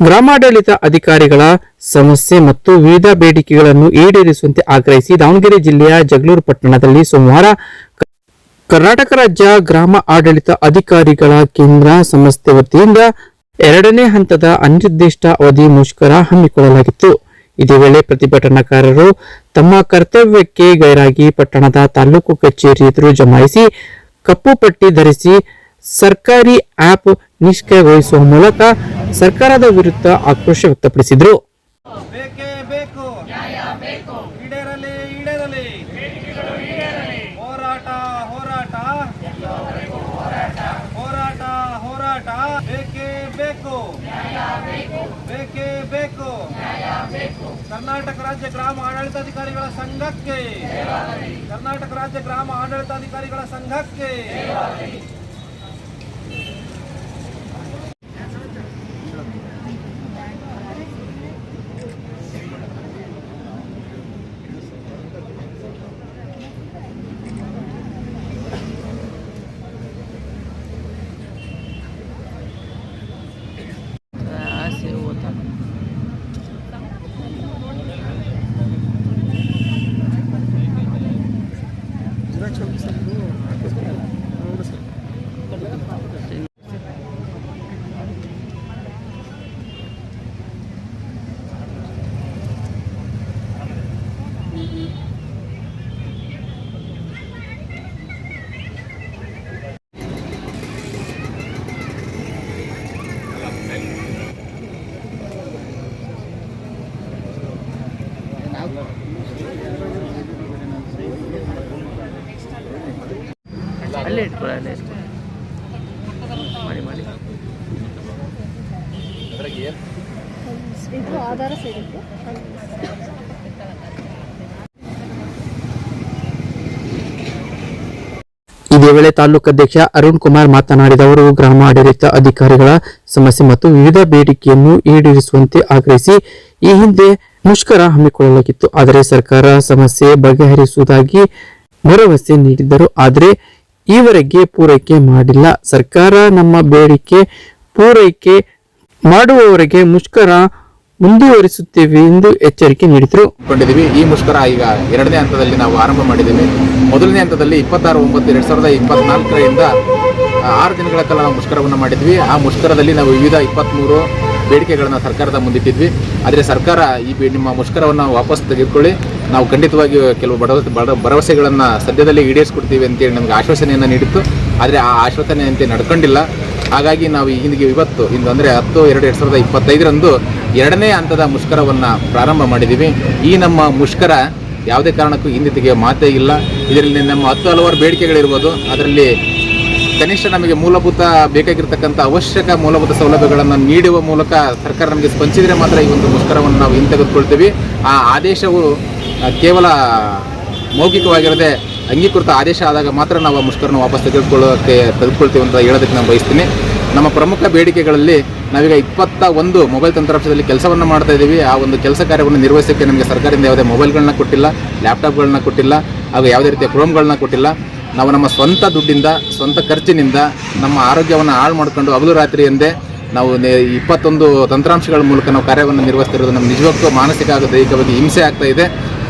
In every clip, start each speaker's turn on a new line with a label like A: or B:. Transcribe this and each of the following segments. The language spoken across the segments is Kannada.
A: ಗ್ರಾಮಾಡಳಿತ ಅಧಿಕಾರಿಗಳ ಸಮಸ್ಯೆ ಮತ್ತು ವಿವಿಧ ಬೇಡಿಕೆಗಳನ್ನು ಈಡೇರಿಸುವಂತೆ ಆಗ್ರಹಿಸಿ ದಾವಣಗೆರೆ ಜಿಲ್ಲೆಯ ಜಗಳೂರು ಪಟ್ಟಣದಲ್ಲಿ ಸೋಮವಾರ ಕರ್ನಾಟಕ ರಾಜ್ಯ ಗ್ರಾಮ ಆಡಳಿತ ಅಧಿಕಾರಿಗಳ ಕೇಂದ್ರ ಸಂಸ್ಥೆ ವತಿಯಿಂದ ಎರಡನೇ ಹಂತದ ಅನಿರ್ದಿಷ್ಟ ಅವಧಿ ಮುಷ್ಕರ ಹಮ್ಮಿಕೊಳ್ಳಲಾಗಿತ್ತು. ಇದೇ ವೇಳೆ ಪ್ರತಿಭಟನಾಕಾರರು ತಮ್ಮ ಕರ್ತವ್ಯಕ್ಕೆ ಗೈರಾಗಿ ಪಟ್ಟಣದ ತಾಲೂಕು ಕಚೇರಿ ಎದುರು ಜಮಾಯಿಸಿ ಕಪ್ಪು ಪಟ್ಟಿ ಧರಿಸಿ ಸರ್ಕಾರಿ ಆಪ್ ನಿಷ್ಕ್ರಿಯಗೊಳಿಸುವ ಮೂಲಕ ಸರ್ಕಾರದ ವಿರುದ್ಧ ಆಕ್ರೋಶ ವ್ಯಕ್ತಪಡಿಸಿದರು.
B: ಕರ್ನಾಟಕ ರಾಜ್ಯ ಗ್ರಾಮ ಆಡಳಿತಾಧಿಕಾರಿಗಳ ಸಂಘಕ್ಕೆ. ಕರ್ನಾಟಕ ರಾಜ್ಯ ಗ್ರಾಮ ಆಡಳಿತಾಧಿಕಾರಿಗಳ ಸಂಘಕ್ಕೆ.
C: ಅಲ್ಲೇ ಇಟ್ಕೊಳ್ಳಿ ಅಲ್ಲೇ ಇಟ್ಕೊಳ್ಳಿ. ಮಾಡಿ ಮಾಡಿ.
D: ಇದು ಆಧಾರ ಸೇರಿದ್ದು
A: ಇದೇ ವೇಳೆ ತಾಲೂಕು ಅಧ್ಯಕ್ಷ ಅರುಣ್ ಕುಮಾರ್ ಮಾತನಾಡಿದವರು ಗ್ರಾಮ ಆಡಳಿತ ಅಧಿಕಾರಿಗಳ ಸಮಸ್ಯೆ ಮತ್ತು ವಿವಿಧ ಬೇಡಿಕೆಯನ್ನು ಈಡೇರಿಸುವಂತೆ ಆಗ್ರಹಿಸಿ ಈ ಹಿಂದೆ ಮುಷ್ಕರ ಹಮ್ಮಿಕೊಳ್ಳಲಾಗಿತ್ತು. ಆದರೆ ಸರ್ಕಾರ ಸಮಸ್ಯೆ ಬಗೆಹರಿಸುವುದಾಗಿ ಭರವಸೆ ನೀಡಿದ್ದರು. ಆದರೆ ಈವರೆಗೆ ಪೂರೈಕೆ ಮಾಡಿಲ್ಲ. ಸರ್ಕಾರ ನಮ್ಮ ಬೇಡಿಕೆ ಪೂರೈಕೆ ಮಾಡುವವರೆಗೆ ಮುಷ್ಕರ ಮುಂದುವರಿಸುತ್ತೇವೆ ಎಂದು ಎಚ್ಚರಿಕೆ ನೀಡಿದರು.
E: ಕೊಂಡಿದ್ದೀವಿ. ಈ ಮುಷ್ಕರ ಈಗ ಎರಡನೇ ಹಂತದಲ್ಲಿ ನಾವು ಆರಂಭ ಮಾಡಿದ್ದೇವೆ. ಮೊದಲನೇ ಹಂತದಲ್ಲಿ ಇಪ್ಪತ್ತಾರು, ಒಂಬತ್ತು, ಎರಡು ಸಾವಿರದ ಇಪ್ಪತ್ನಾಲ್ಕರಿಂದ ಆರು ದಿನಗಳ ಕಾಲ ನಾವು ಮುಷ್ಕರವನ್ನು ಮಾಡಿದ್ವಿ. ಆ ಮುಷ್ಕರದಲ್ಲಿ ನಾವು ವಿವಿಧ ಇಪ್ಪತ್ತ್ಮೂರು ಬೇಡಿಕೆಗಳನ್ನು ಸರ್ಕಾರದ ಮುಂದಿಟ್ಟಿದ್ವಿ. ಆದರೆ ಸರ್ಕಾರ ಈ ನಿಮ್ಮ ಮುಷ್ಕರವನ್ನು ವಾಪಸ್ ತೆಗೆದುಕೊಳ್ಳಿ. ನಾವು ಖಂಡಿತವಾಗಿ ಕೆಲವು ಬಡ ಭರವಸೆಗಳನ್ನು ಸದ್ಯದಲ್ಲಿ ಈಡೇರಿಸ್ಕೊಡ್ತೀವಿ ಅಂತೇಳಿ ನಮಗೆ ಆಶ್ವಾಸನೆಯನ್ನು ನೀಡಿತ್ತು. ಆದರೆ ಆ ಆಶ್ವಾಸನೆಯಂತೆ ನಡ್ಕೊಂಡಿಲ್ಲ. ಹಾಗಾಗಿ ನಾವು ಇಂದಿಗೆ ಇವತ್ತು, ಇಂದು ಅಂದರೆ ಹತ್ತು, ಎರಡು ಎರಡು ಸಾವಿರದ ಇಪ್ಪತ್ತೈದರಂದು ಎರಡನೇ ಹಂತದ ಮುಷ್ಕರವನ್ನು ಪ್ರಾರಂಭ ಮಾಡಿದ್ದೀವಿ ಈ ನಮ್ಮ ಮುಷ್ಕರ ಯಾವುದೇ ಕಾರಣಕ್ಕೂ ಹಿಂದೆ ತೆಗೆಯುವ ಮಾತೇ ಇಲ್ಲ. ಇದರಲ್ಲಿ ನಮ್ಮ ಹತ್ತು ಹಲವಾರು ಬೇಡಿಕೆಗಳಿರ್ಬೋದು. ಅದರಲ್ಲಿ ಕನಿಷ್ಠ ನಮಗೆ ಮೂಲಭೂತ ಬೇಕಾಗಿರ್ತಕ್ಕಂಥ ಅವಶ್ಯಕ ಮೂಲಭೂತ ಸೌಲಭ್ಯಗಳನ್ನು ನೀಡುವ ಮೂಲಕ ಸರ್ಕಾರ ನಮಗೆ ಸ್ಪಂದಿಸಿದರೆ ಮಾತ್ರ ಈ ಒಂದು ಮುಷ್ಕರವನ್ನು ನಾವು ಹಿಂತೆಗೆದುಕೊಳ್ತೀವಿ. ಆ ಆದೇಶವು ಕೇವಲ ಮೌಖಿಕವಾಗಿರದೆ ಅಂಗೀಕೃತ ಆದೇಶ ಆದಾಗ ಮಾತ್ರ ನಾವು ಆ ಮುಷ್ಕರನ ವಾಪಸ್ ತೆಗೆದುಕೊಳ್ಳೋಕ್ಕೆ ತೆಗೆದುಕೊಳ್ತೀವಿ ಅಂತ ಹೇಳೋದಕ್ಕೆ ನಾನು ಬಯಸ್ತೀನಿ. ನಮ್ಮ ಪ್ರಮುಖ ಬೇಡಿಕೆಗಳಲ್ಲಿ ನಾವೀಗ ಇಪ್ಪತ್ತ ಒಂದು ಮೊಬೈಲ್ ತಂತ್ರಾಂಶದಲ್ಲಿ ಕೆಲಸವನ್ನು ಮಾಡ್ತಾ ಇದ್ದೀವಿ. ಆ ಒಂದು ಕೆಲಸ ಕಾರ್ಯವನ್ನು ನಿರ್ವಹಿಸೋಕ್ಕೆ ನಮಗೆ ಸರ್ಕಾರದಿಂದ ಯಾವುದೇ ಮೊಬೈಲ್ಗಳನ್ನ ಕೊಟ್ಟಿಲ್ಲ, ಲ್ಯಾಪ್ಟಾಪ್ಗಳನ್ನ ಕೊಟ್ಟಿಲ್ಲ, ಹಾಗೂ ಯಾವುದೇ ರೀತಿಯ ಕ್ರೋಮ್ಗಳನ್ನ ಕೊಟ್ಟಿಲ್ಲ. ನಾವು ನಮ್ಮ ಸ್ವಂತ ದುಡ್ಡಿಂದ, ಸ್ವಂತ ಖರ್ಚಿನಿಂದ ನಮ್ಮ ಆರೋಗ್ಯವನ್ನು ಹಾಳು ಮಾಡಿಕೊಂಡು ಹಗಲು ರಾತ್ರಿ ಎಂದೇ ನಾವು ಇಪ್ಪತ್ತೊಂದು ತಂತ್ರಾಂಶಗಳ ಮೂಲಕ ನಾವು ಕಾರ್ಯವನ್ನು ನಿರ್ವಹಿಸ್ತಿರೋದು ನಮ್ಮ ನಿಜವಾಗ್ಲೂ ಮಾನಸಿಕ ಹಾಗೂ ದೈಹಿಕವಾಗಿ ಹಿಂಸೆ ಆಗ್ತಾ ಇದೆ.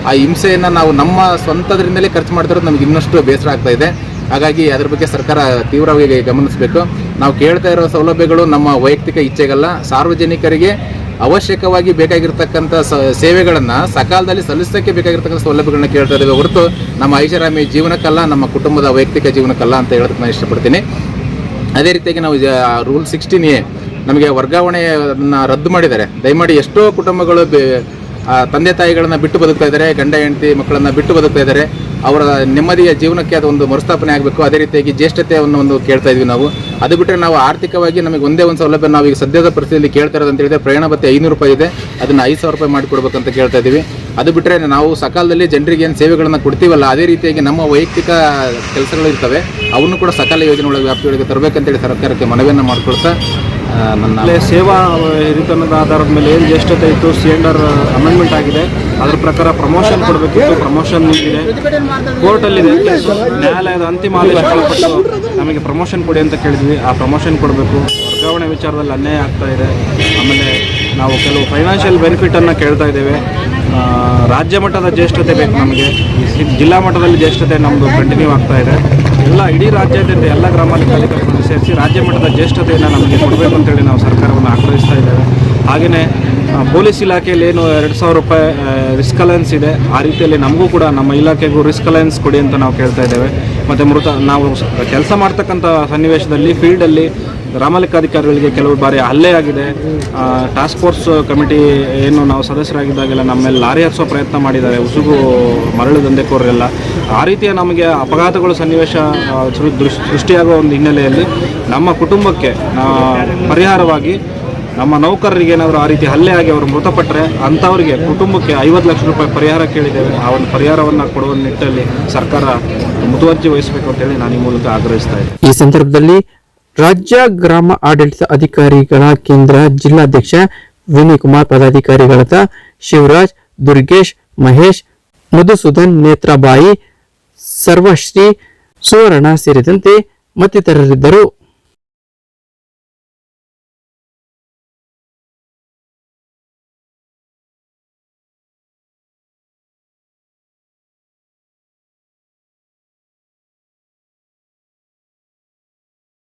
E: ಆ ಹಿಂಸೆಯನ್ನು ನಾವು ನಮ್ಮ ಸ್ವಂತದ್ರಿಂದಲೇ ಖರ್ಚು ಮಾಡ್ತಿರೋದು ನಮಗೆ ಇನ್ನಷ್ಟು ಬೇಸರ ಆಗ್ತಾ ಇದೆ. ಹಾಗಾಗಿ ಅದರ ಬಗ್ಗೆ ಸರ್ಕಾರ ತೀವ್ರವಾಗಿ ಗಮನಿಸಬೇಕು. ನಾವು ಕೇಳ್ತಾ ಇರೋ ಸೌಲಭ್ಯಗಳು ನಮ್ಮ ವೈಯಕ್ತಿಕ ಇಚ್ಛೆಗಲ್ಲ. ಸಾರ್ವಜನಿಕರಿಗೆ ಅವಶ್ಯಕವಾಗಿ ಬೇಕಾಗಿರ್ತಕ್ಕಂಥ ಸೇವೆಗಳನ್ನು ಸಕಾಲದಲ್ಲಿ ಸಲ್ಲಿಸೋಕ್ಕೆ ಬೇಕಾಗಿರ್ತಕ್ಕಂಥ ಸೌಲಭ್ಯಗಳನ್ನ ಕೇಳ್ತಾ ಇದ್ದೇವೆ. ಹೊರತು ನಮ್ಮ ಐಷಾರಾಮಿ ಜೀವನಕ್ಕಲ್ಲ ನಮ್ಮ ಕುಟುಂಬದ ವೈಯಕ್ತಿಕ ಜೀವನಕ್ಕಲ್ಲ ಅಂತ ಹೇಳೋದಕ್ಕೆ ನಾನು ಇಷ್ಟಪಡ್ತೀನಿ. ಅದೇ ರೀತಿಯಾಗಿ ನಾವು ರೂಲ್ ಸಿಕ್ಸ್ಟೀನ್ ಎ ನಮಗೆ ವರ್ಗಾವಣೆಯನ್ನು ರದ್ದು ಮಾಡಿದ್ದಾರೆ. ದಯಮಾಡಿ ಎಷ್ಟೋ ಕುಟುಂಬಗಳು ತಂದೆ ತಾಯಿಗಳನ್ನ ಬಿಟ್ಟು ಬದುಕ್ತಾ ಇದ್ದಾರೆ, ಗಂಡ, ಹೆಂಡತಿ ಮಕ್ಕಳನ್ನ ಬಿಟ್ಟು ಬದುಕ್ತಾ ಇದ್ದಾರೆ. ಅವರ ನೆಮ್ಮದಿಯ ಜೀವನಕ್ಕೆ ಅದು ಒಂದು ಮರುಸ್ಥಾಪನೆ ಆಗಬೇಕು. ಅದೇ ರೀತಿಯಾಗಿ ಜ್ಯೇಷ್ಠತೆಯನ್ನು ಒಂದು ಕೇಳ್ತಾ ಇದ್ವಿ ನಾವು. ಅದು ಬಿಟ್ಟರೆ ನಾವು ಆರ್ಥಿಕವಾಗಿ ನಮಗೆ ಒಂದೇ ಒಂದು ಸೌಲಭ್ಯ ನಾವು ಈಗ ಸದ್ಯದ ಪರಿಸ್ಥಿತಿಯಲ್ಲಿ ಕೇಳ್ತಾ ಇರೋದು ಅಂತ ಹೇಳಿದ್ರೆ ಪ್ರಯಾಣ ಭತ್ತೆ ಐನೂರು ರೂಪಾಯಿ ಇದೆ. ಅದನ್ನು ಐದು ಸಾವಿರ ರೂಪಾಯಿ ಮಾಡಿಕೊಡ್ಬೇಕಂತ ಕೇಳ್ತಾ ಇದ್ದೀವಿ. ಅದು ಬಿಟ್ಟರೆ ನಾವು ಸಕಾಲದಲ್ಲಿ ಜನರಿಗೆ ಏನು ಸೇವೆಗಳನ್ನು ಕೊಡ್ತೀವಲ್ಲ, ಅದೇ ರೀತಿಯಾಗಿ ನಮ್ಮ ವೈಯಕ್ತಿಕ ಕೆಲಸಗಳು ಇರ್ತವೆ. ಅವನ್ನು ಕೂಡ ಸಕಾಲ ಯೋಜನೆ ಒಳಗೆ ವ್ಯಾಪ್ತಿಯೊಳಗೆ ತರಬೇಕಂತೇಳಿ ಸರ್ಕಾರಕ್ಕೆ ಮನವಿಯನ್ನು ಮಾಡಿಕೊಳ್ತಾ
B: ಆಮೇಲೆ ಸೇವಾ ಹಿರಿತನದ ಆಧಾರದ ಮೇಲೆ ಏನು ಜ್ಯೇಷ್ಠತೆ ಇತ್ತು ಸಿಲಿಂಡರ್ ಅಮೆಂಡ್ಮೆಂಟ್ ಆಗಿದೆ. ಅದರ ಪ್ರಕಾರ ಪ್ರಮೋಷನ್ ಕೊಡಬೇಕಿತ್ತು ಪ್ರಮೋಷನ್ ನೀಡಿದೆ. ಕೋರ್ಟಲ್ಲಿ ನ್ಯಾಯಾಲಯದ ಅಂತಿಮ ಆದೇಶ ನಮಗೆ ಪ್ರಮೋಷನ್ ಕೊಡಿ ಅಂತ ಕೇಳಿದ್ವಿ. ಆ ಪ್ರಮೋಷನ್ ಕೊಡಬೇಕು. ವರ್ಗಾವಣೆ ವಿಚಾರದಲ್ಲಿ ಅನ್ಯಾಯ ಆಗ್ತಾ ಇದೆ. ಆಮೇಲೆ ನಾವು ಕೆಲವು ಫೈನಾನ್ಷಿಯಲ್ ಬೆನಿಫಿಟನ್ನು ಕೇಳ್ತಾ ಇದ್ದೇವೆ. ರಾಜ್ಯ ಮಟ್ಟದ ಜ್ಯೇಷ್ಠತೆ ಬೇಕು ನಮಗೆ. ಜಿಲ್ಲಾ ಮಟ್ಟದಲ್ಲಿ ಜ್ಯೇಷ್ಠತೆ ನಮ್ಮದು ಕಂಟಿನ್ಯೂ ಆಗ್ತಾ ಇದೆ. ಎಲ್ಲ ಇಡೀ ರಾಜ್ಯಾದ್ಯಂತ ಎಲ್ಲ ಗ್ರಾಮಾಂತರ ಕಾರ್ಯಕರ್ತರನ್ನು ಸೇರಿಸಿ ರಾಜ್ಯ ಮಟ್ಟದ ಜ್ಯೇಷ್ಠತೆಯನ್ನು ನಮಗೆ ಕೊಡಬೇಕು ಅಂತೇಳಿ ನಾವು ಸರ್ಕಾರವನ್ನು ಆಗ್ರಹಿಸ್ತಾ ಇದ್ದೇವೆ. ಹಾಗೆಯೇ ಪೊಲೀಸ್ ಇಲಾಖೆಯಲ್ಲಿ ಏನು ಎರಡು ಸಾವಿರ ರೂಪಾಯಿ ರಿಸ್ಕ್ ಅಲಯನ್ಸ್ ಇದೆ. ಆ ರೀತಿಯಲ್ಲಿ ನಮಗೂ ಕೂಡ ನಮ್ಮ ಇಲಾಖೆಗೂ ರಿಸ್ಕ್ ಅಲಯನ್ಸ್ ಕೊಡಿ ಅಂತ ನಾವು ಕೇಳ್ತಾ ಇದ್ದೇವೆ. ಮತ್ತು ಮೃತ, ನಾವು ಕೆಲಸ ಮಾಡ್ತಕ್ಕಂಥ ಸನ್ನಿವೇಶದಲ್ಲಿ ಫೀಲ್ಡಲ್ಲಿ ಗ್ರಾಮ ಲೆಕ್ಕಾಧಿಕಾರಿಗಳಿಗೆ ಕೆಲವು ಬಾರಿ ಹಲ್ಲೆ ಆಗಿದೆ. ಟಾಸ್ಕ್ ಫೋರ್ಸ್ ಕಮಿಟಿ ಏನು ನಾವು ಸದಸ್ಯರಾಗಿದ್ದಾಗೆಲ್ಲ ನಮ್ಮ ಮೇಲೆ ಲಾರಿ ಹರಿಸೋ ಪ್ರಯತ್ನ ಮಾಡಿದ್ದಾರೆ. ಉಸುಗು ಮರಳು ದಂಧೆಕೋರರೆಲ್ಲ. ಆ ರೀತಿಯ ನಮಗೆ ಅಪಘಾತಗಳು ಸನ್ನಿವೇಶ ಸೃಷ್ಟಿಯಾಗುವ ಒಂದು ಹಿನ್ನೆಲೆಯಲ್ಲಿ ನಮ್ಮ ಕುಟುಂಬಕ್ಕೆ ಪರಿಹಾರವಾಗಿ ನಮ್ಮ ನೌಕರರಿಗೆ ಏನಾದರೂ ಆ ರೀತಿ ಹಲ್ಲೆ ಆಗಿ ಅವರು ಮೃತಪಟ್ಟರೆ ಅಂಥವರಿಗೆ ಕುಟುಂಬಕ್ಕೆ ಐವತ್ತು ಲಕ್ಷ ರೂಪಾಯಿ ಪರಿಹಾರ ಕೇಳಿದ್ದೇವೆ. ಆ ಒಂದು ಪರಿಹಾರವನ್ನು ಕೊಡುವ ನಿಟ್ಟಲ್ಲಿ ಸರ್ಕಾರ ಮುತುವರ್ಜಿ ವಹಿಸಬೇಕು ಅಂತೇಳಿ ನಾನು ಈ ಮೂಲಕ ಆಗ್ರಹಿಸ್ತಾ ಇದ್ದೇನೆ.
A: ಈ ಸಂದರ್ಭದಲ್ಲಿ ರಾಜ್ಯ ಗ್ರಾಮ ಆಡಳಿತ ಅಧಿಕಾರಿಗಳ ಕೇಂದ್ರ ಜಿಲ್ಲಾಧ್ಯಕ್ಷ ವಿನಯ್ ಕುಮಾರ್ ಪದಾಧಿಕಾರಿಗಳಾದ ಶಿವರಾಜ್, ದುರ್ಗೇಶ್, ಮಹೇಶ್, ಮಧುಸೂದನ್, ನೇತ್ರಾಬಾಯಿ, ಸರ್ವಶ್ರೀ, ಸುವರ್ಣ ಸೇರಿದಂತೆ ಮತ್ತಿತರರಿದ್ದರು.